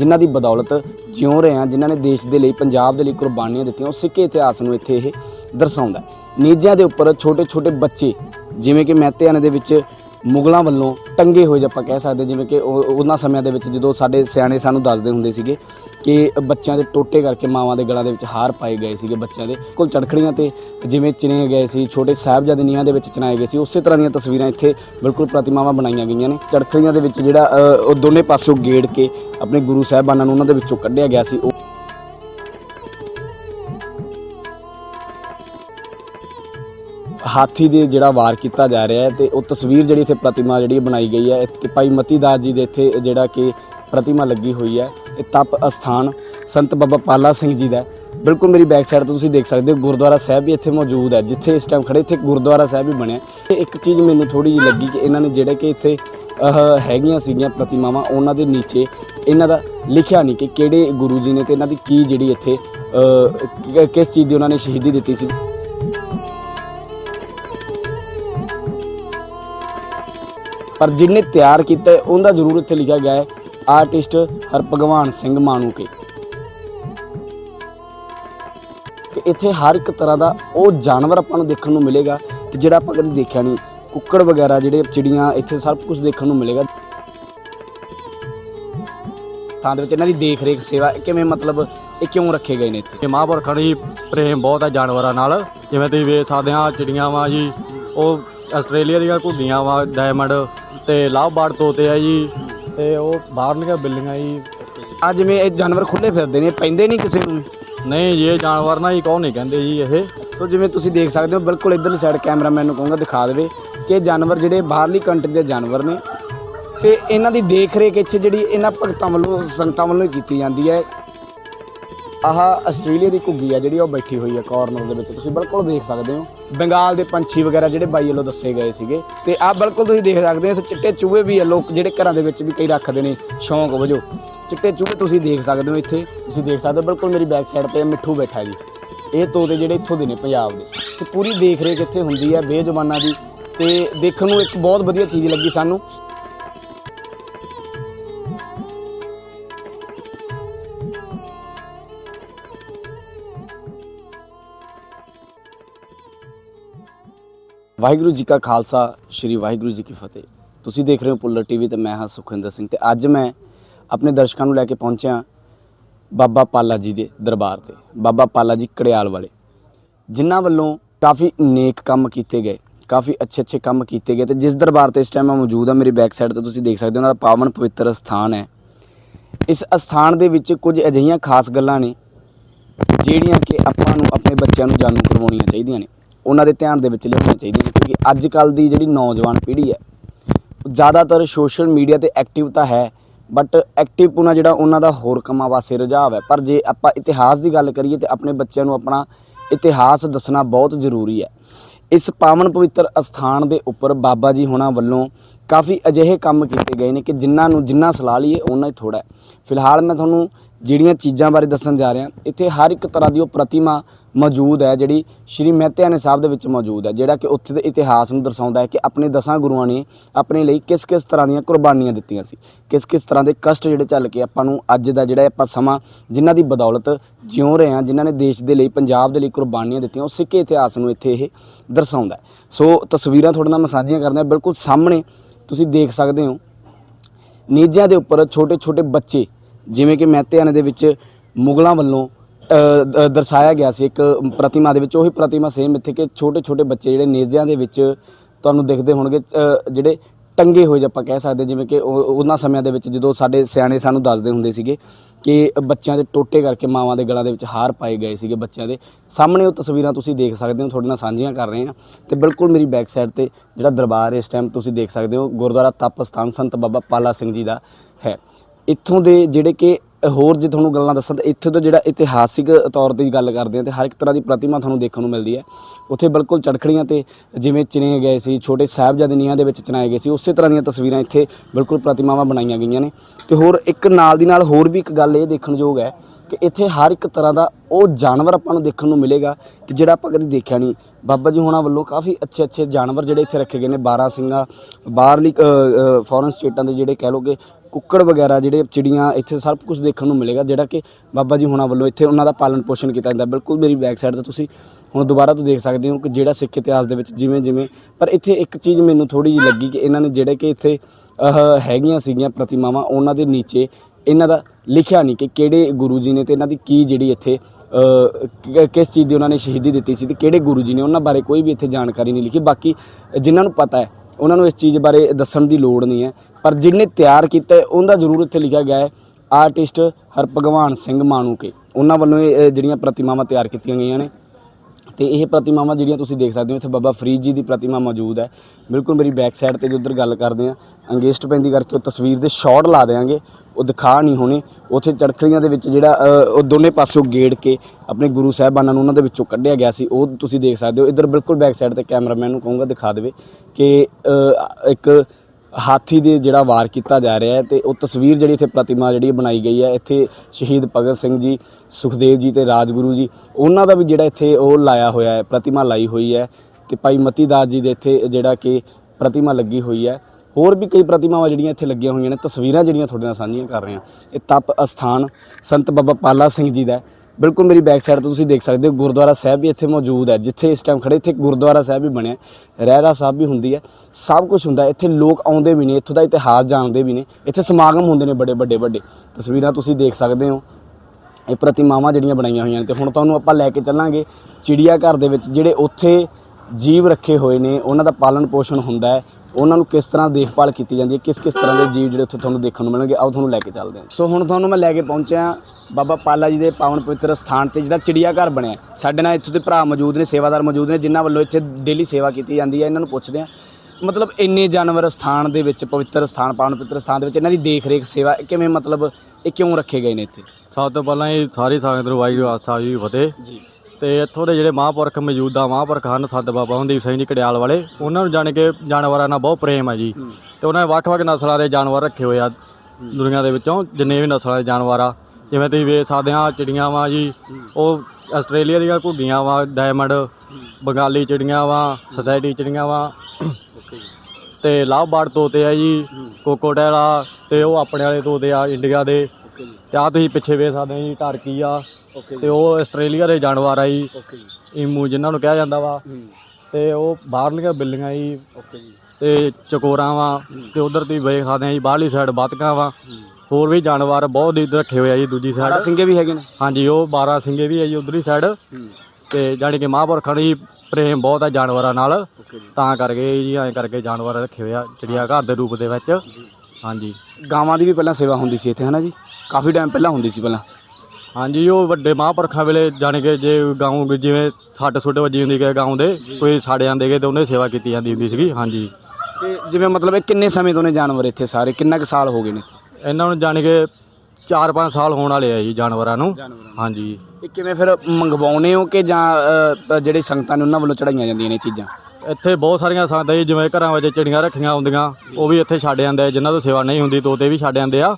ਜਿਨ੍ਹਾਂ ਦੀ ਬਦੌਲਤ ਜਿਉ ਰਹੇ ਹਾਂ ਜਿਨ੍ਹਾਂ ਨੇ ਦੇਸ਼ ਦੇ ਲਈ ਪੰਜਾਬ ਦੇ ਲਈ ਕੁਰਬਾਨੀਆਂ ਦਿੱਤੀਆਂ ਉਹ ਸਿੱਕੇ ਇਤਿਹਾਸ ਨੂੰ ਇੱਥੇ ਇਹ ਦਰਸਾਉਂਦਾ ਹੈ। ਨੀਜਿਆਂ ਦੇ ਉੱਪਰ ਛੋਟੇ ਛੋਟੇ ਬੱਚੇ ਜਿਵੇਂ ਕਿ ਮਹਿਤਿਆਨੇ ਦੇ ਵਿੱਚ ਮੁਗਲਾਂ ਵੱਲੋਂ ਟੰਗੇ ਹੋਏ ਜੇ ਆਪਾਂ ਕਹਿ ਸਕਦੇ ਜਿਵੇਂ ਕਿ ਉਹ- ਉਹਨਾਂ ਸਮਿਆਂ ਦੇ ਵਿੱਚ ਜਦੋਂ ਸਾਡੇ ਸਿਆਣੇ ਸਾਨੂੰ ਦੱਸਦੇ ਹੁੰਦੇ ਸੀਗੇ ਕਿ ਬੱਚਿਆਂ ਦੇ ਟੋਟੇ ਕਰਕੇ ਮਾਵਾਂ ਦੇ ਗਲਾਂ ਦੇ ਵਿੱਚ ਹਾਰ ਪਾਏ ਗਏ ਸੀਗੇ ਬੱਚਿਆਂ ਦੇ। ਕੋਲ ਚੜਖੜੀਆਂ ਤੇ ਜਿਵੇਂ ਚਿਣੇ ਗਏ ਸੀ ਛੋਟੇ ਸਾਹਿਬਜ਼ਾਦੇ ਨੀਹਾਂ ਦੇ ਵਿੱਚ ਚਿਣਾਏ ਗਏ ਸੀ ਉਸੇ ਤਰ੍ਹਾਂ ਦੀਆਂ ਤਸਵੀਰਾਂ ਇੱਥੇ ਬਿਲਕੁਲ ਪ੍ਰਤਿਮਾਵਾਂ ਬਣਾਈਆਂ ਗਈਆਂ ਨੇ। ਚੜਖੜੀਆਂ ਦੇ ਵਿੱਚ ਜਿਹੜਾ ਅ, ਉਹ ਦੋਨੇ ਪਾਸਿਓਂ ਗੇੜ ਕੇ ਆਪਣੇ ਗੁਰੂ ਸਾਹਿਬਾਨਾਂ ਨੂੰ ਉਹਨਾਂ ਦੇ ਵਿੱਚੋਂ ਕੱਢਿਆ ਗਿਆ ਸੀ। ਉਹ ਹਾਥੀ ਦੇ ਜਿਹੜਾ ਵਾਰ ਕੀਤਾ ਜਾ ਰਿਹਾ ਹੈ ਤੇ ਉਹ ਤਸਵੀਰ ਜਿਹੜੀ ਇੱਥੇ ਪ੍ਰਤਿਮਾ ਜਿਹੜੀ ਬਣਾਈ ਗਈ ਹੈ, ਇੱਥੇ ਭਾਈ ਮਤੀ ਦਾਸ ਜੀ ਦੇ ਇੱਥੇ ਜਿਹੜਾ ਕਿ ਪ੍ਰਤਿਮਾ ਲੱਗੀ ਹੋਈ ਹੈ, ਇਹ ਤਪ ਅਸਥਾਨ ਸੰਤ ਬਾਬਾ ਪਾਲਾ ਸਿੰਘ ਜੀ ਦਾ ਬਿਲਕੁਲ ਮੇਰੀ ਬੈਕ ਸਾਈਡ ਤੋਂ ਤੁਸੀਂ ਦੇਖ ਸਕਦੇ ਹੋ, ਗੁਰਦੁਆਰਾ ਸਾਹਿਬ ਵੀ ਇੱਥੇ ਮੌਜੂਦ ਹੈ, ਜਿੱਥੇ ਇਸ ਟਾਈਮ ਖੜੇ ਇੱਥੇ ਗੁਰਦੁਆਰਾ ਸਾਹਿਬ ਵੀ ਬਣਿਆ ਤੇ ਇੱਕ ਚੀਜ਼ ਮੈਨੂੰ ਥੋੜੀ ਜਿਹੀ ਲੱਗੀ ਕਿ ਇਹਨਾਂ ਨੇ ਜਿਹੜੇ ਕਿ ਇੱਥੇ ਹੈਗੀਆਂ ਸੀਗੀਆਂ ਪ੍ਰਤਿਮਾਵਾਂ ਉਹਨਾਂ ਦੇ ਨੀਚੇ। ਇਹਨਾਂ ਦਾ ਲਿਖਿਆ ਨਹੀਂ ਕਿ ਕਿਹੜੇ ਗੁਰੂ ਜੀ ਨੇ ਤੇ ਇਹਨਾਂ ਦੀ ਕੀ ਜਿਹੜੀ ਇੱਥੇ ਅਹ, ਕਿਸ ਚੀਜ਼ ਦੀ ਉਹਨਾਂ ਨੇ ਸ਼ਹੀਦੀ ਦਿੱਤੀ ਸੀ। ਪਰ ਜਿਹਨੇ ਤਿਆਰ ਕੀਤਾ ਹੈ, ਉਹਦਾ ਜ਼ਰੂਰ ਇੱਥੇ ਲਿਖਿਆ ਗਿਆ ਹੈ ਆਰਟਿਸਟ ਹਰ ਭਗਵਾਨ ਸਿੰਘ ਮਾਨੂਕੇ ਕੇ ਇੱਥੇ ਹਰ ਇੱਕ ਤਰ੍ਹਾਂ ਦਾ ਉਹ ਜਾਨਵਰ ਆਪਾਂ ਨੂੰ ਦੇਖਣ ਨੂੰ ਮਿਲੇਗਾ ਕਿ ਜਿਹੜਾ ਆਪਾਂ ਕਦੇ ਦੇਖਿਆ ਨਹੀਂ। ਕੁੱਕੜ ਵਗੈਰਾ ਜਿਹੜੇ ਚਿੜੀਆਂ ਇੱਥੇ ਸਭ ਕੁਝ ਦੇਖਣ ਨੂੰ ਮਿਲੇਗਾ। ਥਾਂ ਦੇ ਵਿੱਚ ਇਹਨਾਂ ਦੀ ਦੇਖ ਰੇਖ ਸੇਵਾ ਕਿਵੇਂ ਮਤਲਬ ਇਹ ਕਿਉਂ ਰੱਖੇ ਗਏ ਨੇ ਇੱਥੇ? ਇਹ ਮਹਾਂਪੁਰਖਾਂ ਦੀ ਪ੍ਰੇਮ ਬਹੁਤ ਹੈ ਜਾਨਵਰਾਂ ਨਾਲ। ਜਿਵੇਂ ਤੁਸੀਂ ਵੇਖ ਸਕਦੇ ਆ ਚਿੜੀਆਂ ਵਾ ਜੀ, ਉਹ ਆਸਟ੍ਰੇਲੀਆ ਦੀਆਂ ਘੁੱਗੀਆਂ ਵਾ ਡਾਇਮੰਡ ਤੇ ਲਾਭਬਾਰਡ ਤੋਤੇ ਆ ਜੀ, ਤੇ ਉਹ ਬਾਹਰਲੀਆਂ ਬਿੱਲੀਆਂ ਜੀ ਆ ਜਿਵੇਂ ਇਹ ਜਾਨਵਰ ਖੁੱਲੇ ਫਿਰਦੇ ਨੇ ਪੈਂਦੇ ਨਹੀਂ ਕਿਸੇ ਨੂੰ? ਨਹੀਂ ਜੀ ਇਹ ਜਾਨਵਰ ਨਾ ਜੀ ਕੌਣ ਨਹੀਂ ਕਹਿੰਦੇ ਜੀ ਇਹ? ਸੋ ਜਿਵੇਂ ਤੁਸੀਂ ਦੇਖ ਸਕਦੇ ਹੋ ਬਿਲਕੁਲ ਇਧਰਲੀ ਸਾਈਡ ਕੈਮਰਾਮੈਨ ਨੂੰ ਕਹੂੰਗਾ ਦਿਖਾ ਦੇਵੇ ਕਿ ਇਹ ਜਾਨਵਰ ਜਿਹੜੇ ਬਾਹਰਲੀ ਕੰਟਰੀ ਦੇ ਜਾਨਵਰ ਨੇ। ਤੇ ਇਹਨਾਂ ਦੀ ਦੇਖ ਰੇਖ ਇੱਥੇ ਜਿਹੜੀ ਇਹਨਾਂ ਭਗਤਾਂ ਵੱਲੋਂ ਸੰਗਤਾਂ ਵੱਲੋਂ ਹੀ ਕੀਤੀ ਜਾਂਦੀ ਹੈ। ਆਹ ਆਸਟ੍ਰੇਲੀਆ ਦੀ ਘੁੱਗੀ ਆ ਜਿਹੜੀ ਉਹ ਬੈਠੀ ਹੋਈ ਹੈ ਕਾਰਨਰ ਦੇ ਵਿੱਚ। ਤੁਸੀਂ ਬਿਲਕੁਲ ਦੇਖ ਸਕਦੇ ਹੋ। ਬੰਗਾਲ ਦੇ ਪੰਛੀ ਵਗੈਰਾ ਜਿਹੜੇ ਬਾਈ ਵੱਲੋਂ ਦੱਸੇ ਗਏ ਸੀਗੇ। ਤੇ ਆਹ ਬਿਲਕੁਲ ਤੁਸੀਂ ਦੇਖ ਸਕਦੇ ਹੋ, ਇੱਥੇ ਚਿੱਟੇ ਚੂਹੇ ਵੀ ਆ, ਲੋਕ ਜਿਹੜੇ ਘਰਾਂ ਦੇ ਵਿੱਚ ਵੀ ਕਈ ਰੱਖਦੇ ਨੇ, ਸ਼ੌਂਕ ਵਜੋਂ। ਚਿੱਟੇ ਚੂਹੇ ਤੁਸੀਂ ਦੇਖ ਸਕਦੇ ਹੋ ਇੱਥੇ। ਤੁਸੀਂ ਦੇਖ ਸਕਦੇ ਹੋ, ਬਿਲਕੁਲ ਮੇਰੀ ਬੈਕ ਸਾਈਡ ਤੇ ਮਿੱਠੂ ਬੈਠਾ ਜੀ। ਇਹ ਤੋਤੇ ਜਿਹੜੇ ਇੱਥੋਂ ਦੇ ਨੇ, ਪੰਜਾਬ ਦੇ। ਤੇ ਪੂਰੀ ਦੇਖ ਰੇਖ ਇੱਥੇ ਹੁੰਦੀ ਹੈ ਬੇਜ਼ੁਬਾਨਾਂ ਦੀ। ਤੇ ਦੇਖਣ ਨੂੰ ਇੱਕ ਬਹੁਤ ਵਧੀਆ ਚੀਜ਼ ਲੱਗੀ ਸਾਨੂੰ। ਵਾਹਿਗੁਰੂ ਜੀ ਕਾ ਖਾਲਸਾ, ਸ੍ਰੀ ਵਾਹਿਗੁਰੂ ਜੀ ਕੀ ਫਤਿਹ। ਤੁਸੀਂ ਦੇਖ ਰਹੇ ਹੋ ਪੁੱਲਰ ਟੀਵੀ ਤੇ ਮੈਂ ਹਾਂ ਸੁਖਵਿੰਦਰ ਸਿੰਘ ਤੇ ਅੱਜ ਮੈਂ ਆਪਣੇ ਦਰਸ਼ਕਾਂ ਨੂੰ ਲੈ ਕੇ ਪਹੁੰਚਿਆ ਬਾਬਾ ਪਾਲਾ ਜੀ ਦੇ ਦਰਬਾਰ ਤੇ, ਬਾਬਾ ਪਾਲਾ ਜੀ ਕੜਿਆਲ ਵਾਲੇ। ਜਿਨ੍ਹਾਂ ਵੱਲੋਂ ਕਾਫੀ ਨੇਕ ਕੰਮ ਕੀਤੇ ਗਏ, ਕਾਫੀ ਅੱਛੇ ਅੱਛੇ ਕੰਮ ਕੀਤੇ ਗਏ ਤੇ ਜਿਸ ਦਰਬਾਰ ਤੇ ਇਸ ਟਾਈਮ ਮੈਂ ਮੌਜੂਦ ਹਾਂ, ਮੇਰੀ ਬੈਕ ਸਾਈਡ ਤੇ ਤੁਸੀਂ ਦੇਖ ਸਕਦੇ ਹੋ, ਉਹਨਾਂ ਦਾ ਪਾਵਨ ਪਵਿੱਤਰ ਸਥਾਨ ਹੈ। ਇਸ ਅਸਥਾਨ ਦੇ ਵਿੱਚ ਕੁਝ ਅਜਿਹੀਆਂ ਖਾਸ ਗੱਲਾਂ ਨੇ, ਜਿਹੜੀਆਂ ਕਿ ਆਪਾਂ ਨੂੰ ਆਪਣੇ ਬੱਚਿਆਂ ਨੂੰ ਜਾਣੂ ਕਰਵਾਉਣੀਆਂ ਚਾਹੀਦੀਆਂ ਨੇ। ਉਹਨਾਂ ਦੇ ਧਿਆਨ ਦੇ ਵਿੱਚ ਲਿਆਉਣੀਆਂ ਚਾਹੀਦੀਆਂ ਕਿਉਂਕਿ ਅੱਜ ਕੱਲ ਦੀ ਜਿਹੜੀ ਨੌਜਵਾਨ ਪੀੜ੍ਹੀ ਹੈ ਉਹ ਜ਼ਿਆਦਾਤਰ ਸੋਸ਼ਲ ਮੀਡੀਆ ਤੇ ਐਕਟਿਵ ਤਾਂ ਹੈ ਬਟ ਐਕਟਿਵ ਪੁਣਾ ਜਿਹੜਾ ਉਹਨਾਂ ਦਾ ਹੋਰ ਕੰਮਾਂ ਵਾਸਤੇ ਰੁਝਾਵ ਹੈ। ਪਰ ਜੇ ਆਪਾਂ ਇਤਿਹਾਸ ਦੀ ਗੱਲ ਕਰੀਏ ਤੇ ਆਪਣੇ ਬੱਚਿਆਂ ਨੂੰ ਆਪਣਾ ਇਤਿਹਾਸ ਦੱਸਣਾ ਬਹੁਤ ਜ਼ਰੂਰੀ ਹੈ। ਇਸ ਪਾਵਨ ਪਵਿੱਤਰ ਅਸਥਾਨ ਦੇ ਉੱਪਰ ਬਾਬਾ ਜੀ ਹੁਣਾਂ ਵੱਲੋਂ ਕਾਫੀ ਅਜਿਹੇ ਕੰਮ ਕੀਤੇ ਗਏ ਨੇ ਕਿ ਜਿਨ੍ਹਾਂ ਨੂੰ ਜਿੰਨਾ ਸਲਾਹ ਲਈਏ ਉਹਨਾਂ ਹੀ ਥੋੜਾ ਫਿਲਹਾਲ ਮੈਂ ਤੁਹਾਨੂੰ ਜਿਹੜੀਆਂ ਚੀਜ਼ਾਂ ਬਾਰੇ ਦੱਸਣ ਜਾ ਰਿਹਾ, ਇੱਥੇ ਹਰ ਇੱਕ ਤਰ੍ਹਾਂ ਦੀ ਉਹ ਪ੍ਰਤਿਮਾ ਮੌਜੂਦ ਹੈ, ਜਿਹੜੀ ਸ਼੍ਰੀ ਮਹਿਤਿਆਣੇ ਸਾਹਿਬ ਦੇ ਵਿੱਚ ਮੌਜੂਦ ਹੈ, ਜਿਹੜਾ ਕਿ ਉੱਥੇ ਦੇ ਇਤਿਹਾਸ ਨੂੰ ਦਰਸਾਉਂਦਾ ਹੈ ਕਿ ਆਪਣੇ ਦਸਾਂ ਗੁਰੂਆਂ ਨੇ ਆਪਣੇ ਲਈ ਕਿਸ-ਕਿਸ ਤਰ੍ਹਾਂ ਦੀਆਂ ਕੁਰਬਾਨੀਆਂ ਦਿੱਤੀਆਂ ਸੀ ਕਿਸ-ਕਿਸ ਤਰ੍ਹਾਂ ਦੇ ਕਸ਼ਟ ਜਿਹੜੇ ਚੱਲ ਕੇ ਆਪਾਂ ਨੂੰ ਅੱਜ ਦਾ ਜਿਹੜਾ ਆਪਾਂ ਸਮਾਂ, ਜਿਨ੍ਹਾਂ ਦੀ ਬਦੌਲਤ ਜਿਉ ਰਹੇ ਹਾਂ, ਜਿਨ੍ਹਾਂ ਨੇ ਦੇਸ਼ ਦੇ ਲਈ, ਪੰਜਾਬ ਦੇ ਲਈ ਕੁਰਬਾਨੀਆਂ ਦਿੱਤੀਆਂ, ਉਹ ਸਿੱਕੇ ਇਤਿਹਾਸ ਨੂੰ ਇੱਥੇ ਇਹ ਦਰਸਾਉਂਦਾ ਸੋ ਤਸਵੀਰਾਂ ਤੁਹਾਡੇ ਨਾਲ ਮੈਂ ਸਾਂਝੀਆਂ ਕਰਦਾ ਬਿਲਕੁਲ ਸਾਹਮਣੇ ਤੁਸੀਂ ਦੇਖ ਸਕਦੇ ਹੋ ਨੀਜਿਆਂ ਦੇ ਉੱਪਰ ਛੋਟੇ-ਛੋਟੇ ਬੱਚੇ, ਜਿਵੇਂ ਕਿ ਮਹਿਤਿਆਣੇ ਦੇ ਵਿੱਚ ਮੁਗਲਾਂ ਵੱਲੋਂ ਦਰਸਾਇਆ ਗਿਆ ਸੀ ਇੱਕ ਪ੍ਰਤਿਮਾ ਦੇ ਵਿੱਚ। ਉਹੀ ਪ੍ਰਤਿਮਾ ਸੇਮ ਇੱਥੇ ਕਿ ਛੋਟੇ-ਛੋਟੇ ਬੱਚੇ ਜਿਹੜੇ ਨੇਜਿਆਂ ਦੇ ਵਿੱਚ ਤੁਹਾਨੂੰ ਦਿਖਦੇ ਹੋਣਗੇ। ਜਿਹੜੇ ਟੰਗੇ ਹੋਏ ਜੇ ਆਪਾਂ ਕਹਿ ਸਕਦੇ ਜਿਵੇਂ ਕਿ ਉਹਨਾਂ ਸਮਿਆਂ ਦੇ ਵਿੱਚ ਜਦੋਂ ਸਾਡੇ ਸਿਆਣੇ ਸਾਨੂੰ ਦੱਸਦੇ ਹੁੰਦੇ ਸੀਗੇ ਕਿ ਬੱਚਿਆਂ ਦੇ ਟੋਟੇ ਕਰਕੇ ਮਾਵਾਂ ਦੇ ਗਲਾਂ ਦੇ ਵਿੱਚ ਹਾਰ ਪਾਏ ਗਏ ਸੀਗੇ ਬੱਚਿਆਂ ਦੇ। ਸਾਹਮਣੇ ਉਹ ਤਸਵੀਰਾਂ ਤੁਸੀਂ ਦੇਖ ਸਕਦੇ ਹੋ, ਤੁਹਾਡੇ ਨਾਲ ਸਾਂਝੀਆਂ ਕਰ ਰਹੇ ਹਾਂ। ਤੇ ਬਿਲਕੁਲ ਮੇਰੀ ਬੈਕ ਸਾਈਡ ਤੇ ਜਿਹੜਾ ਦਰਬਾਰ ਹੈ, ਇਸ ਟਾਈਮ ਤੁਸੀਂ ਦੇਖ ਸਕਦੇ ਹੋ, ਗੁਰਦੁਆਰਾ ਤਪ ਸਥਾਨ ਸੰਤ ਬਾਬਾ ਪਾਲਾ ਸਿੰਘ ਜੀ ਦਾ ਹੈ। ਇੱਥੋਂ ਦੇ ਜਿਹੜੇ ਕਿ ਹੋਰ ਜੇ ਤੁਹਾਨੂੰ ਗੱਲਾਂ ਦੱਸਾਂ ਤਾਂ ਇੱਥੇ ਤੋਂ ਜਿਹੜਾ ਇਤਿਹਾਸਿਕ ਤੌਰ ਤੇ ਗੱਲ ਕਰਦੇ ਹਾਂ ਤੇ ਹਰ ਇੱਕ ਤਰ੍ਹਾਂ ਦੀ ਪ੍ਰਤਿਮਾ ਤੁਹਾਨੂੰ ਦੇਖਣ ਨੂੰ ਮਿਲਦੀ ਹੈ। ਉੱਥੇ ਬਿਲਕੁਲ ਚੜਖੜੀਆਂ ਤੇ ਜਿਵੇਂ ਚਿਣੇ ਗਏ ਸੀ, ਛੋਟੇ ਸਾਹਿਬਜ਼ਾਦੇ ਨੀਹਾਂ ਦੇ ਵਿੱਚ ਚਿਣਾਏ ਗਏ ਸੀ, ਉਸੇ ਤਰ੍ਹਾਂ ਦੀਆਂ ਤਸਵੀਰਾਂ ਇੱਥੇ ਬਿਲਕੁਲ ਪ੍ਰਤਿਮਾਵਾਂ ਬਣਾਈਆਂ ਗਈਆਂ ਨੇ। ਤੇ ਹੋਰ ਇੱਕ ਨਾਲ ਦੀ ਨਾਲ ਹੋਰ ਵੀ ਇੱਕ ਗੱਲ ਇਹ ਦੇਖਣਯੋਗ ਹੈ ਕਿ ਇੱਥੇ ਹਰ ਇੱਕ ਤਰ੍ਹਾਂ ਦਾ ਉਹ ਜਾਨਵਰ ਆਪਾਂ ਨੂੰ ਦੇਖਣ ਨੂੰ ਮਿਲੇਗਾ ਕਿ ਜਿਹੜਾ ਆਪਾਂ ਕਦੀ ਦੇਖਿਆ ਨਹੀਂ। ਬਾਬਾ ਜੀ ਹੋਣਾ ਵੱਲੋਂ ਕਾਫੀ ਅੱਛੇ ਅੱਛੇ ਜਾਨਵਰ ਜਿਹੜੇ ਇੱਥੇ ਰੱਖੇ ਗਏ ਨੇ 12 ਸਿੰਘਾਂ, ਬਾਹਰਲੀ ਫੋਰਨ ਸਟੇਟਾਂ ਦੇ ਜਿਹੜੇ ਕਹਿ ਲਓ ਕਿ ਕੁੱਕੜ ਵਗੈਰਾ ਜਿਹੜੇ ਚਿੜੀਆਂ ਇੱਥੇ ਸਭ ਕੁਝ ਦੇਖਣ ਨੂੰ ਮਿਲੇਗਾ, ਜਿਹੜਾ ਕਿ ਬਾਬਾ ਜੀ ਹੁਣਾਂ ਵੱਲੋਂ ਇੱਥੇ ਉਹਨਾਂ ਦਾ ਪਾਲਣ ਪੋਸ਼ਣ ਕੀਤਾ ਜਾਂਦਾ। ਬਿਲਕੁਲ ਮੇਰੀ ਬੈਕ ਸਾਈਡ ਤੇ ਤੁਸੀਂ ਹੁਣ ਦੁਬਾਰਾ ਤੋਂ ਦੇਖ ਸਕਦੇ ਹੋ ਕਿ ਜਿਹੜਾ ਸਿੱਖ ਇਤਿਹਾਸ ਦੇ ਵਿੱਚ ਜਿਵੇਂ ਜਿਵੇਂ, ਪਰ ਇੱਥੇ ਇੱਕ ਚੀਜ਼ ਮੈਨੂੰ ਥੋੜੀ ਜਿਹੀ ਲੱਗੀ ਕਿ ਇਹਨਾਂ ਨੇ ਜਿਹੜੇ ਕਿ ਇੱਥੇ ਹੈਗੀਆਂ ਸੀਗੀਆਂ ਪ੍ਰਤਿਮਾਵਾਂ, ਉਹਨਾਂ ਦੇ ਨੀਚੇ ਇਹਨਾਂ ਦਾ ਲਿਖਿਆ ਨਹੀਂ ਕਿ ਕਿਹੜੇ ਗੁਰੂ ਜੀ ਨੇ ਤੇ ਇਹਨਾਂ ਦੀ ਕੀ ਜਿਹੜੀ ਇੱਥੇ ਕਿਸ ਚੀਜ਼ ਦੀ ਉਹਨਾਂ ਨੇ ਸ਼ਹੀਦੀ ਦਿੱਤੀ ਸੀ ਤੇ ਕਿਹੜੇ ਗੁਰੂ ਜੀ ਨੇ, ਉਹਨਾਂ ਬਾਰੇ ਕੋਈ ਵੀ ਇੱਥੇ ਜਾਣਕਾਰੀ ਨਹੀਂ ਲਿਖੀ। ਬਾਕੀ ਜਿਨ੍ਹਾਂ ਨੂੰ ਪਤਾ ਹੈ, ਉਹਨਾਂ ਨੂੰ ਇਸ ਚੀਜ਼ ਬਾਰੇ ਦੱਸਣ ਦੀ ਲੋੜ ਨਹੀਂ ਹੈ। ਪਰ ਜਿਹਨੇ ਤਿਆਰ ਕੀਤਾ ਉਹਦਾ ਜ਼ਰੂਰ ਇੱਥੇ ਲਿਖਿਆ ਗਿਆ ਹੈ, ਆਰਟਿਸਟ ਹਰਭਗਵਾਨ ਸਿੰਘ ਮਾਣੂਕੇ ਉਹਨਾਂ ਵੱਲੋਂ ਇਹ ਜਿਹੜੀਆਂ ਪ੍ਰਤਿਮਾਵਾਂ ਤਿਆਰ ਕੀਤੀਆਂ ਗਈਆਂ ਨੇ। ਤੇ ਇਹ ਪ੍ਰਤਿਮਾਵਾਂ ਜਿਹੜੀਆਂ ਤੁਸੀਂ ਦੇਖ ਸਕਦੇ ਹੋ, ਇੱਥੇ ਬਾਬਾ ਫਰੀਦ ਜੀ ਦੀ ਪ੍ਰਤਿਮਾ ਮੌਜੂਦ ਹੈ। ਬਿਲਕੁਲ ਮੇਰੀ ਬੈਕ ਸਾਈਡ ਤੇ ਜਿੱਧਰ ਗੱਲ ਕਰਦੇ ਆ ਅੰਗੇਸਟ ਪੈਂਦੀ ਕਰਕੇ ਉਹ ਤਸਵੀਰ ਦੇ ਸ਼ਾਟ ਲਾ ਦੇਾਂਗੇ ਉਹ ਦਿਖਾ ਨਹੀਂ ਹੋਣੇ। ਉੱਥੇ ਚੜਖੜੀਆਂ ਦੇ ਵਿੱਚ ਜਿਹੜਾ ਉਹ ਦੋਨੇ ਪਾਸਿਓਂ ਗੇੜ ਕੇ ਆਪਣੇ ਗੁਰੂ ਸਾਹਿਬਾਨਾਂ ਨੂੰ ਉਹਨਾਂ ਦੇ ਵਿੱਚੋਂ ਕੱਢਿਆ ਗਿਆ ਸੀ। ਉਹ ਤੁਸੀਂ ਦੇਖ ਸਕਦੇ ਹੋ, ਇੱਧਰ ਬਿਲਕੁਲ ਬੈਕ ਸਾਈਡ ਤੇ ਕੈਮਰਾਮੈਨ ਨੂੰ ਕਹੂੰਗਾ ਦਿਖਾ ਦੇਵੇ ਕਿ ਇੱਕ ਹਾਥੀ ਦੇ ਜਿਹੜਾ ਵਾਰ ਕੀਤਾ ਜਾ ਰਿਹਾ ਹੈ ਤੇ ਉਹ ਤਸਵੀਰ ਜਿਹੜੀ ਇੱਥੇ ਪ੍ਰਤਿਮਾ ਜਿਹੜੀ ਬਣਾਈ ਗਈ ਹੈ, ਇੱਥੇ ਸ਼ਹੀਦ ਭਗਤ ਸਿੰਘ ਜੀ, ਸੁਖਦੇਵ ਜੀ ਤੇ ਰਾਜਗੁਰੂ ਜੀ, ਉਹਨਾਂ ਦਾ ਵੀ ਜਿਹੜਾ ਇੱਥੇ ਉਹ ਲਾਇਆ ਹੋਇਆ ਹੈ, ਪ੍ਰਤਿਮਾ ਲਾਈ ਹੋਈ ਹੈ ਤੇ ਭਾਈ ਮਤੀ ਦਾਸ ਜੀ ਦੇ ਇੱਥੇ ਜਿਹੜਾ ਕਿ ਪ੍ਰਤਿਮਾ ਲੱਗੀ ਹੋਈ ਹੈ। ਹੋਰ ਵੀ ਕਈ ਪ੍ਰਤਿਮਾਵਾਂ ਜਿਹੜੀਆਂ ਇੱਥੇ ਲੱਗੀਆਂ ਹੋਈਆਂ ਨੇ, ਤਸਵੀਰਾਂ ਜਿਹੜੀਆਂ ਤੁਹਾਡੇ ਨਾਲ ਸਾਂਝੀਆਂ ਕਰ ਰਹੇ ਹਾਂ। ਇਹ ਤਪ ਅਸਥਾਨ ਸੰਤ ਬਾਬਾ ਪਾਲਾ ਸਿੰਘ ਜੀ ਦਾ ਬਿਲਕੁਲ ਮੇਰੀ ਬੈਕ ਸਾਈਡ ਤੋਂ ਤੁਸੀਂ ਦੇਖ ਸਕਦੇ ਹੋ, ਗੁਰਦੁਆਰਾ ਸਾਹਿਬ ਵੀ ਇੱਥੇ ਮੌਜੂਦ ਹੈ, ਜਿੱਥੇ ਇਸ ਟਾਈਮ ਖੜੇ ਇੱਥੇ ਗੁਰਦੁਆਰਾ ਸਾਹਿਬ ਵੀ ਬਣਿਆ ਰਹਿਰਾ ਸਾਹਿਬ ਵੀ ਹੁੰਦੀ ਹੈ। ਸਭ ਕੁਝ ਹੁੰਦਾ ਇੱਥੇ ਲੋਕ ਆਉਂਦੇ ਵੀ ਨੇ, ਇੱਥੋਂ ਦਾ ਇਤਿਹਾਸ ਜਾਣਦੇ ਵੀ ਨੇ। ਇੱਥੇ ਸਮਾਗਮ ਹੁੰਦੇ ਨੇ ਬੜੇ ਵੱਡੇ ਵੱਡੇ। ਤਸਵੀਰਾਂ ਤੁਸੀਂ ਦੇਖ ਸਕਦੇ ਹੋ। ਇਹ ਪ੍ਰਤਿਮਾਵਾਂ ਜਿਹੜੀਆਂ ਬਣਾਈਆਂ ਹੋਈਆਂ ਨੇ। ਤੇ ਹੁਣ ਤੁਹਾਨੂੰ ਆਪਾਂ ਲੈ ਕੇ ਚੱਲਾਂਗੇ ਚਿੜੀਆ ਘਰ ਦੇ ਵਿੱਚ, ਜਿਹੜੇ ਉੱਥੇ ਜੀਵ ਰੱਖੇ ਹੋਏ ਨੇ। ਉਹਨਾਂ ਦਾ ਪਾਲਣ ਪੋਸ਼ਣ ਹੁੰਦਾ ਹੈ। ਉਹਨਾਂ ਨੂੰ ਕਿਸ ਤਰ੍ਹਾਂ ਦੇਖਭਾਲ ਕੀਤੀ ਜਾਂਦੀ ਹੈ? ਕਿਸ ਕਿਸ ਤਰ੍ਹਾਂ ਦੇ ਜੀਵ ਜਿਹੜੇ ਉੱਥੇ ਤੁਹਾਨੂੰ ਦੇਖਣ ਨੂੰ ਮਿਲਣਗੇ? ਆਓ ਤੁਹਾਨੂੰ ਲੈ ਕੇ ਚੱਲਦੇ ਹਾਂ। ਸੋ ਹੁਣ ਤੁਹਾਨੂੰ ਮੈਂ ਲੈ ਕੇ ਪਹੁੰਚਿਆ ਬਾਬਾ ਪਾਲਾ ਜੀ ਦੇ ਪਾਵਨ ਪਵਿੱਤਰ ਸਥਾਨ ਤੇ, ਜਿਹੜਾ ਚਿੜੀਆ ਘਰ ਬਣਿਆ ਸਾਡੇ ਨਾਲ ਇੱਥੋਂ ਦੇ ਭਰਾ ਮੌਜੂਦ ਨੇ, ਸੇਵਾਦਾਰ ਮੌਜੂਦ ਨੇ, ਜਿਨ੍ਹਾਂ ਵੱਲੋਂ ਇੱਥੇ ਡੇਲੀ ਸੇਵਾ ਕੀਤੀ ਜਾਂਦੀ ਹੈ। ਇਹਨਾਂ ਨੂੰ ਪੁੱਛਦੇ ਹਾਂ। ਮਤਲਬ ਇੰਨੇ ਜਾਨਵਰ ਸਥਾਨ ਦੇ ਵਿੱਚ ਪਵਿੱਤਰ ਸਥਾਨ ਪਾਵਨ ਪਵਿੱਤਰ ਸਥਾਨ ਦੇ ਵਿੱਚ ਇਹਨਾਂ ਦੀ ਦੇਖ ਰੇਖ ਸੇਵਾ ਕਿਵੇਂ ਮਤਲਬ ਇਹ ਕਿਉਂ ਰੱਖੇ ਗਏ ਨੇ ਇੱਥੇ? ਸਭ ਤੋਂ ਪਹਿਲਾਂ ਇਹ ਸਾਰੀ ਸੰਗਤ ਨੂੰ ਵਾਹਿਗੁਰੂ ਆਸਾ ਜੀ ਕੀ ਫਤਿਹ। ਜੀ। ਤੇ ਇੱਥੋਂ ਦੇ ਜਿਹੜੇ ਮਹਾਂਪੁਰਖ ਮੌਜੂਦਾ ਮਹਾਂਪੁਰਖ ਹਨ ਸੰਤ ਬਾਬਾ ਹੁੰਦੀਪ ਸਿੰਘ ਜੀ ਕੜਿਆਲ ਵਾਲੇ ਉਹਨਾਂ ਨੂੰ ਜਾਣ ਕੇ ਜਾਨਵਰਾਂ ਨਾਲ ਬਹੁਤ ਪ੍ਰੇਮ ਹੈ ਜੀ। ਤੇ ਉਹਨਾਂ ਨੇ ਵੱਖ-ਵੱਖ ਨਸਲਾਂ ਦੇ ਜਾਨਵਰ ਰੱਖੇ ਹੋਏ ਆ ਦੁਨੀਆ ਦੇ ਵਿੱਚੋਂ ਜਿੰਨੇ ਵੀ ਨਸਲਾਂ ਦੇ ਜਾਨਵਰ ਆ ਜਿਵੇਂ ਤੁਸੀਂ ਵੇਖ ਸਕਦੇ ਆ ਚਿੜੀਆਂ ਵਾ ਜੀ ਉਹ ਆਸਟ੍ਰੇਲੀਆ ਦੀਆਂ ਘੁੱਗੀਆਂ ਵਾ ਡਾਇਮੰਡ ਬੰਗਾਲੀ ਚਿੜੀਆਂ ਵਾ ਸੋਸਾਇਟੀ ਚਿੜੀਆਂ ਵਾ। ਓਕੇ ਜੀ। ਤੇ ਲਾਭਬਾਰਡ ਤੋਤੇ ਆ ਜੀ ਕੋਕੋਡੈਲ ਆ ਤੇ ਉਹ ਆਪਣੇ ਵਾਲੇ ਤੋਤੇ ਆ ਇੰਡੀਆ ਦੇ। ਓਕੇ ਜੀ। ਤੇ ਆਹ ਤੁਸੀਂ ਪਿੱਛੇ ਵੇਖ ਸਕਦੇ ਆ ਜੀ ਟਰਕੀ ਆ। ਓਕੇ ਤੇ ਉਹ ਆਸਟ੍ਰੇਲੀਆ ਦੇ ਜਾਨਵਰ ਆ ਜੀ। ਓਕੇ ਜੀ। ਈਮੂ ਜਿਨ੍ਹਾਂ ਨੂੰ ਕਿਹਾ ਜਾਂਦਾ ਵਾ। ਤੇ ਉਹ ਬਾਹਰਲੀਆਂ ਬਿੱਲੀਆਂ ਜੀ। ਓਕੇ ਜੀ। ਤੇ ਚਕੋਰਾਂ ਵਾ। ਤੇ ਉਧਰ ਤੁਸੀਂ ਵੇਖ ਸਕਦੇ ਆ ਜੀ ਬਾਹਰਲੀ ਸਾਈਡ ਬਤਕਾਂ ਵਾ। ਹੋਰ ਵੀ ਜਾਨਵਰ ਬਹੁਤ ਇੱਧਰ ਰੱਖੇ ਹੋਏ ਆ ਜੀ ਦੂਜੀ ਸਾਈਡ ਸਿੰਘੇ ਵੀ ਹੈਗੇ ਨੇ? ਹਾਂਜੀ ਉਹ 12 ਸਿੰਘੇ ਵੀ ਆ ਜੀ ਉਧਰਲੀ ਸਾਈਡ ਤੇ ਜਾਣੀ ਕਿ ਮਹਾਂਪੁਰਖਾਂ ਦੀ ਪ੍ਰੇਮ ਬਹੁਤ ਆ ਜਾਨਵਰਾਂ ਨਾਲ। ਤਾਂ ਕਰਕੇ ਜੀ ਐਂ ਕਰਕੇ ਜਾਨਵਰ ਰੱਖੇ ਹੋਏ ਆ ਚਿੜੀਆ ਘਰ ਦੇ ਰੂਪ ਦੇ ਵਿੱਚ। ਹਾਂਜੀ। ਗਾਵਾਂ ਦੀ ਵੀ ਪਹਿਲਾਂ ਸੇਵਾ ਹੁੰਦੀ ਸੀ ਇੱਥੇ ਹਨਾ ਜੀ? ਕਾਫੀ ਟਾਈਮ ਪਹਿਲਾਂ ਹੁੰਦੀ ਸੀ ਪਹਿਲਾਂ। ਹਾਂਜੀ ਉਹ ਵੱਡੇ ਮਹਾਂਪੁਰਖਾਂ ਵੇਲੇ ਜਾਣੀ ਕਿ ਜੇ ਗਾਉਂ ਜਿਵੇਂ ਸੱਟ ਸੁੱਟ ਵੱਜੀ ਹੁੰਦੀ ਕਿ ਗਾਉਂ ਦੇ ਕੋਈ ਸਾੜੇ ਜਾਂਦੇ ਗਏ ਤੇ ਉਹਨੇ ਸੇਵਾ ਕੀਤੀ ਜਾਂਦੀ ਹੁੰਦੀ ਸੀਗੀ ਹਾਂਜੀ। ਤੇ ਜਿਵੇਂ ਮਤਲਬ ਇਹ ਕਿੰਨੇ ਸਮੇਂ ਤੋਂ ਨੇ ਜਾਨਵਰ ਇੱਥੇ ਸਾਰੇ? ਕਿੰਨਾ ਕੁ ਸਾਲ ਹੋ ਗਏ ਨੇ ਇਹਨਾਂ ਨੂੰ ਜਾਣੀ ਕਿ 4-5 ਸਾਲ ਹੋਣ ਵਾਲੇ ਆ ਜੀ ਜਾਨਵਰਾਂ ਨੂੰ। ਜਾਨਵਰਾਂ ਹਾਂਜੀ। ਇਹ ਕਿਵੇਂ ਫਿਰ ਮੰਗਵਾਉਨੇ ਹੋ ਕਿ ਜਾਂ ਅ, ਜਿਹੜੇ ਸੰਗਤਾਂ ਨੇ ਉਹਨਾਂ ਵੱਲੋਂ ਚੜਾਈਆਂ ਜਾਂਦੀਆਂ ਨੇ ਇਹ ਚੀਜ਼ਾਂ? ਇੱਥੇ ਬਹੁਤ ਸਾਰੀਆਂ ਸੰਗਤਾਂ ਜੀ ਜਿਵੇਂ ਘਰਾਂ ਵਿੱਚ ਚਿੜੀਆਂ ਰੱਖੀਆਂ ਹੁੰਦੀਆਂ ਉਹ ਵੀ ਇੱਥੇ ਛੱਡ ਜਾਂਦੇ ਆ ਜਿਨ੍ਹਾਂ ਤੋਂ ਸੇਵਾ ਨਹੀਂ ਹੁੰਦੀ ਤੋਤੇ ਵੀ ਛੱਡ ਜਾਂਦੇ ਆ।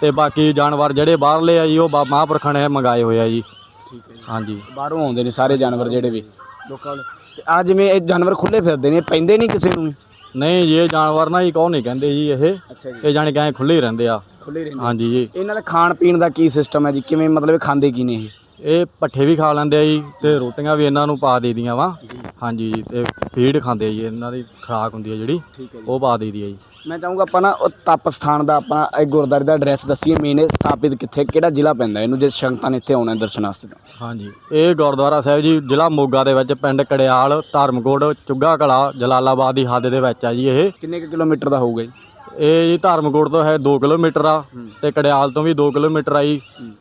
ਤੇ ਬਾਕੀ ਜਾਨਵਰ ਜਿਹੜੇ ਬਾਹਰਲੇ ਆ ਜੀ ਉਹ ਬਾ- ਮਹਾਂਪੁਰਖਾਂ ਨੇ ਮੰਗਾਏ ਹੋਏ ਆ ਜੀ। ਠੀਕ ਹੈ ਜੀ। ਹਾਂਜੀ। ਬਾਹਰੋਂ ਆਉਂਦੇ ਨੇ ਸਾਰੇ ਜਾਨਵਰ ਜਿਹੜੇ ਵੀ। ਲੋਕਾਂ ਵੱਲ। ਤੇ ਆ ਜਿਵੇਂ ਇਹ ਜਾਨਵਰ ਖੁੱਲੇ ਫਿਰਦੇ ਨੇ ਪੈਂਦੇ ਨਹੀਂ ਕਿਸੇ ਨੂੰ ਨਹੀਂ ਜੀ ਇਹ ਜਾਨਵਰ ਨਾ ਜੀ ਕੌਣ ਨਹੀਂ ਕਹਿੰਦੇ ਜੀ ਇਹ। ਅੱਛਾ ਜੀ। ਇਹ ਜਾਣੀ ਕਿ ਐਂ ਖੁੱਲੇ ਹੀ ਰਹਿੰਦੇ ਆ। ਖੁੱਲੇ ਰਹਿੰਦੇ ਹਾਂਜੀ ਜੀ। ਇਹਨਾਂ ਦਾ ਖਾਣ ਪੀਣ ਦਾ ਕੀ ਸਿਸਟਮ ਹੈ ਜੀ? ਕਿਵੇਂ ਮਤਲਬ ਖਾਂਦੇ ਕੀ ਨੇ ਇਹ? ਇਹ ਪੱਠੇ ਵੀ ਖਾ ਲੈਂਦੇ ਆ ਜੀ ਤੇ ਰੋਟੀਆਂ ਵੀ ਇਹਨਾਂ ਨੂੰ ਪਾ ਦੇਈਦੀਆਂ ਵਾ। ਹਾਂਜੀ ਜੀ ਤੇ ਫੀਡ ਖਾਂਦੇ ਆ ਜੀ ਇਹਨਾਂ ਦੀ ਖੁਰਾਕ ਹੁੰਦੀ ਆ ਜਿਹੜੀ। ਠੀਕ ਹੈ ਜੀ। ਉਹ ਪਾ ਦੇਈਦੀ ਆ ਜੀ। ਮੈਂ ਚਾਹੂੰਗਾ ਆਪਾਂ ਨਾ ਉਹ ਤਪ ਸਥਾਨ ਦਾ ਆਪਣਾ ਇਹ ਗੁਰਦੁਆਰੇ ਦਾ ਐਡਰੈਸ ਦੱਸੀਏ ਮੇਨ ਸਥਾਪਿਤ ਕਿੱਥੇ ਕਿਹੜਾ ਜ਼ਿਲ੍ਹਾ ਪੈਂਦਾ ਇਹਨੂੰ ਜੇ ਸੰਗਤਾਂ ਨੇ ਇੱਥੇ ਆਉਣਾ ਹੈ ਦਰਸ਼ਨ ਵਾਸਤੇ ਤਾਂ? ਹਾਂਜੀ ਇਹ ਗੁਰਦੁਆਰਾ ਸਾਹਿਬ ਜੀ ਜ਼ਿਲ੍ਹਾ ਮੋਗਾ ਦੇ ਵਿੱਚ ਪਿੰਡ ਕੜਿਆਲ ਧਰਮਕੋਟ ਚੁੱਗਾ ਕਲਾ ਜਲਾਲਾਬਾਦ ਦੀ ਹੱਦ ਦੇ ਵਿੱਚ ਆ ਜੀ ਇਹ। ਕਿੰਨੇ ਕੁ ਕਿਲੋਮੀਟਰ ਦਾ ਹੋਊਗਾ ਜੀ? ਇਹ ਜੀ ਧਰਮਕੋਟ ਤੋਂ ਹੈ 2 ਕਿਲੋਮੀਟਰ ਆ ਤੇ ਕੜਿਆਲ ਤੋਂ ਵੀ 2 ਕਿਲੋਮੀਟਰ ਆ ਜੀ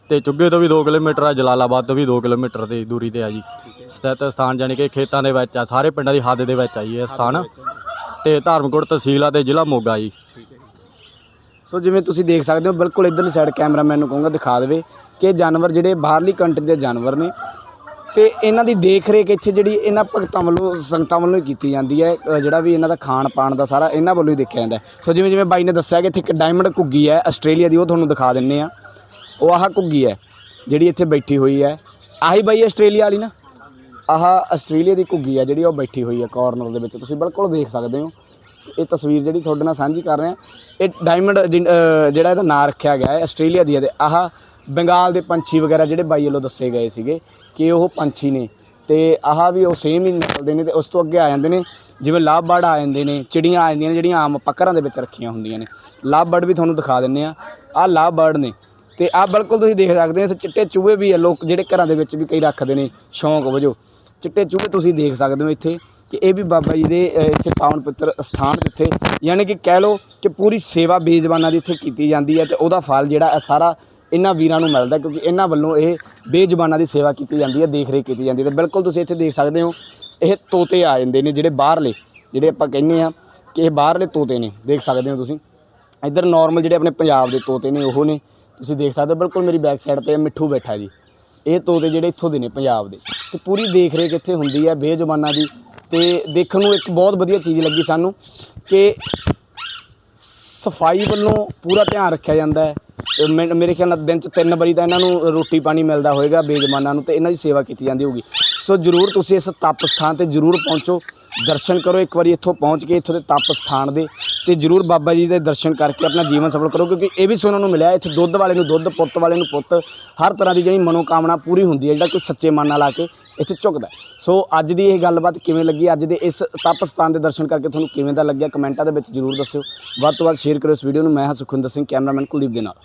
ਤੇ ਚੁੱਗੇ ਤੋਂ ਵੀ 2 ਕਿਲੋਮੀਟਰ ਆ ਜਲਾਲਾਬਾਦ ਤੋਂ ਵੀ 2 ਕਿਲੋਮੀਟਰ ਦੀ ਦੂਰੀ ਤੇ ਆ ਜੀ। ਸਥਿਤ ਸਥਾਨ ਜਾਣੀ ਕਿ ਖੇਤਾਂ ਦੇ ਵਿੱਚ ਆ ਸਾਰੇ ਪਿੰਡਾਂ ਦੀ ਹੱਦ ਦੇ ਵਿੱਚ ਆ ਜੀ ਇਹ ਸਥਾਨ। ਤੇ ਧਾਰਮਕੋਟ ਤਹਿਸੀਲ ਆ ਤੇ ਜ਼ਿਲ੍ਹਾ ਮੋਗਾ ਜੀ। ਸੋ ਜਿਵੇਂ ਤੁਸੀਂ ਦੇਖ ਸਕਦੇ ਹੋ ਬਿਲਕੁਲ ਇਧਰਲੀ ਸਾਈਡ ਕੈਮਰਾਮੈਨ ਨੂੰ ਕਹੂੰਗਾ ਦਿਖਾ ਦੇਵੇ ਕਿ ਜਾਨਵਰ ਜਿਹੜੇ ਬਾਹਰਲੀ ਕੰਟਰੀ ਦੇ ਜਾਨਵਰ ਨੇ। ਤੇ ਇਹਨਾਂ ਦੀ ਦੇਖ ਰੇਖ ਇੱਥੇ ਜਿਹੜੀ ਇਹਨਾਂ ਭਗਤਾਂ ਵੱਲੋਂ ਸੰਗਤਾਂ ਵੱਲੋਂ ਹੀ ਕੀਤੀ ਜਾਂਦੀ ਹੈ। ਅ, ਜਿਹੜਾ ਵੀ ਇਹਨਾਂ ਦਾ ਖਾਣ ਪਾਣ ਦਾ ਸਾਰਾ ਇਹਨਾਂ ਵੱਲੋਂ ਹੀ ਦੇਖਿਆ ਜਾਂਦਾ ਹੈ। ਸੋ ਜਿਵੇਂ ਜਿਵੇਂ ਬਾਈ ਨੇ ਦੱਸਿਆ ਕਿ ਇੱਥੇ ਇੱਕ ਡਾਇਮੰਡ ਘੁੱਗੀ ਹੈ ਆਸਟ੍ਰੇਲੀਆ ਦੀ ਉਹ ਤੁਹਾਨੂੰ ਦਿਖਾ ਦਿੰਨੇ ਆ। ਉਹ ਆਹ ਘੁੱਗੀ ਹੈ ਜਿਹੜੀ ਇੱਥੇ ਬੈਠੀ ਹੋਈ ਹੈ। ਆਹੀ ਬਾਈ ਆਸਟ੍ਰੇਲੀਆ ਵਾਲੀ ਨਾ। ਆਹ ਆਸਟ੍ਰੇਲੀਆ ਦੀ ਘੁੱਗੀ ਆ ਜਿਹੜੀ ਉਹ ਬੈਠੀ ਹੋਈ ਹੈ ਕਾਰਨਰ ਦੇ ਵਿੱਚ। ਤੁਸੀਂ ਬਿਲਕੁਲ ਦੇਖ ਸਕਦੇ ਹੋ। ਇਹ ਤਸਵੀਰ ਜਿਹੜੀ ਤੁਹਾਡੇ ਨਾਲ ਸਾਂਝੀ ਕਰ ਰਹੇ। ਹਾਂ ਇਹ ਡਾਇਮੰਡ ਜਿਹੜਾ ਇਹਦਾ ਨਾਂ ਰੱਖਿਆ ਗਿਆ ਹੈ, ਆਸਟ੍ਰੇਲੀਆ ਦੀ ਹੈ ਤੇ ਆਹ ਬੰਗਾਲ ਦੇ ਪੰਛੀ ਵਗੈਰਾ ਜਿਹੜੇ ਬਾਈ ਵੱਲੋਂ ਦੱਸੇ ਗਏ ਸੀਗੇ ਕਿ ਉਹ ਪੰਛੀ ਨੇ। ਤੇ ਆਹ ਵੀ ਉਹ ਸੇਮ ਹੀ ਨਿਕਲਦੇ ਨੇ ਤੇ ਉਸ ਤੋਂ ਅੱਗੇ ਆ ਜਾਂਦੇ ਨੇ। ਜਿਵੇਂ ਲਾਭ ਆ ਜਾਂਦੇ ਨੇ, ਚਿੜੀਆਂ ਆ ਜਾਂਦੀਆਂ ਨੇ, ਜਿਹੜੀਆਂ ਆਮ ਆਪਾਂ ਘਰਾਂ ਦੇ ਵਿੱਚ ਰੱਖੀਆਂ ਹੁੰਦੀਆਂ ਨੇ। ਲਾਭ ਵੀ ਤੁਹਾਨੂੰ ਦਿਖਾ ਦਿੰਨੇ ਆ ਆਹ ਲਾਭ ਨੇ। ਤੇ ਆਹ ਬਿਲਕੁਲ ਤੁਸੀਂ ਦੇਖ ਸਕਦੇ ਹੋ ਇੱਥੇ ਚਿੱਟੇ ਚੂਹੇ ਵੀ ਆ, ਲੋਕ ਜਿਹੜੇ ਘਰਾਂ ਦੇ ਵਿੱਚ ਵੀ ਕਈ ਰੱਖਦੇ ਨੇ, ਸ਼ੌਂਕ ਵਜੋਂ। ਚਿੱਟੇ ਚੂਹੇ ਤੁਸੀਂ ਦੇਖ ਸਕਦੇ ਹੋ ਇੱਥੇ ਕਿ ਇਹ ਵੀ ਬਾਬਾ ਜੀ ਦੇ ਇੱਥੇ ਪਾਵਨ ਪੁੱਤਰ ਸਥਾਨ ਜਿੱਥੇ, ਯਾਨੀ ਕਿ ਕਹਿ ਲਓ ਕਿ ਪੂਰੀ ਸੇਵਾ ਬੇਜ਼ਬਾਨਾਂ ਦੀ ਇੱਥੇ ਕੀਤੀ ਜਾਂਦੀ ਹੈ ਤੇ ਉਹਦਾ ਫਲ ਜਿਹੜਾ ਹੈ ਸਾਰਾ ਇਹਨਾਂ ਵੀਰਾਂ ਨੂੰ ਮਿਲਦਾ ਕਿਉਂਕਿ ਇਹਨਾਂ ਵੱਲੋਂ ਇਹ ਬੇਜ਼ਬਾਨਾਂ ਦੀ ਸੇਵਾ ਕੀਤੀ ਜਾਂਦੀ ਹੈ ਦੇਖ ਰੇਖ ਕੀਤੀ ਜਾਂਦੀ ਹੈ ਤੇ ਬਿਲਕੁਲ ਤੁਸੀਂ ਇੱਥੇ ਦੇਖ ਸਕਦੇ ਹੋ, ਇਹ ਤੋਤੇ ਆ ਜਾਂਦੇ ਨੇ ਜਿਹੜੇ ਬਾਹਰਲੇ, ਜਿਹੜੇ ਆਪਾਂ ਕਹਿੰਦੇ ਆ ਕਿ ਇਹ ਬਾਹਰਲੇ ਤੋਤੇ ਨੇ, ਦੇਖ ਸਕਦੇ ਹੋ ਤੁਸੀਂ। ਇੱਧਰ ਨਾਰਮਲ ਜਿਹੜੇ ਆਪਣੇ ਪੰਜਾਬ ਦੇ ਤੋਤੇ ਨੇ, ਉਹ ਨੇ, ਤੁਸੀਂ ਦੇਖ ਸਕਦੇ ਹੋ, ਬਿਲਕੁਲ ਮੇਰੀ ਬੈਕ ਸਾਈਡ ਤੇ ਮਿੱਠੂ ਬੈਠਾ ਜੀ। ਇਹ ਤੋਤੇ ਜਿਹੜੇ ਇੱਥੋਂ ਦੇ ਨੇ, ਪੰਜਾਬ ਦੇ। ਤੇ ਪੂਰੀ ਦੇਖ ਰੇਖ ਇੱਥੇ ਹੁੰਦੀ ਹੈ ਬੇਜ਼ੁਬਾਨਾਂ ਦੀ ਤੇ ਦੇਖਣ ਨੂੰ ਇੱਕ ਬਹੁਤ ਵਧੀਆ ਚੀਜ਼ ਲੱਗੀ ਸਾਨੂੰ ਕਿ ਸਫ਼ਾਈ ਵੱਲੋਂ ਪੂਰਾ ਧਿਆਨ ਰੱਖਿਆ ਜਾਂਦਾ ਹੈ। ਤੇ ਮੇਰੇ ਖਿਆਲ ਨਾਲ ਦਿਨ 'ਚ ਤਿੰਨ ਵਾਰੀ ਤਾਂ ਇਹਨਾਂ ਨੂੰ ਰੋਟੀ ਪਾਣੀ ਮਿਲਦਾ ਹੋਵੇਗਾ ਬੇਜ਼ਮਾਨਾਂ ਨੂੰ ਤੇ ਇਹਨਾਂ ਦੀ ਸੇਵਾ ਕੀਤੀ ਜਾਂਦੀ ਹੋਊਗੀ। ਸੋ ਜਰੂਰ ਤੁਸੀਂ ਇਸ ਤਪ ਸਥਾਨ ਤੇ ਜਰੂਰ ਪਹੁੰਚੋ, ਦਰਸ਼ਨ ਕਰੋ, ਇੱਕ ਵਾਰੀ ਇੱਥੋਂ ਪਹੁੰਚ ਕੇ ਇੱਥੋਂ ਦੇ ਤਪ ਸਥਾਨ ਦੇ ਤੇ ਜਰੂਰ ਬਾਬਾ ਜੀ ਦੇ ਦਰਸ਼ਨ ਕਰਕੇ ਆਪਣਾ ਜੀਵਨ ਸਫਲ ਕਰੋ, ਕਿਉਂਕਿ ਇਹ ਵੀ ਸੁਣਨ ਨੂੰ ਮਿਲਿਆ, ਇੱਥੇ ਦੁੱਧ ਵਾਲੇ ਨੂੰ ਦੁੱਧ, ਪੁੱਤ ਵਾਲੇ ਨੂੰ ਪੁੱਤ, ਹਰ ਤਰ੍ਹਾਂ ਦੀ ਜਿਹੜੀ ਮਨੋਕਾਮਨਾ ਪੂਰੀ ਹੁੰਦੀ ਹੈ, ਜਿਹੜਾ ਕੋਈ ਸੱਚੇ ਮਨ ਨਾਲ ਆ ਕੇ ਇੱਥੇ ਝੁਕਦਾ ਸੋ ਅੱਜ ਦੀ ਇਹ ਗੱਲਬਾਤ ਕਿਵੇਂ ਲੱਗੀ? ਅੱਜ ਦੇ ਇਸ ਤਪ ਸਥਾਨ ਦੇ ਦਰਸ਼ਨ ਕਰਕੇ ਤੁਹਾਨੂੰ ਕਿਵੇਂ ਦਾ ਲੱਗਿਆ? ਕਮੈਂਟਾਂ ਦੇ ਵਿੱਚ ਜਰੂਰ ਦੱਸਿਓ। ਵੱਧ ਤੋਂ ਵੱਧ ਸ਼ੇਅਰ ਕਰੋ ਇਸ ਵੀਡੀਓ ਨੂੰ। ਮੈਂ ਹਾਂ ਸੁਖਵਿੰਦਰ ਸਿੰਘ ਕੈਮਰਾਮੈਨ ਕੁਲਦੀਪ ਦੇ ਨਾਲ।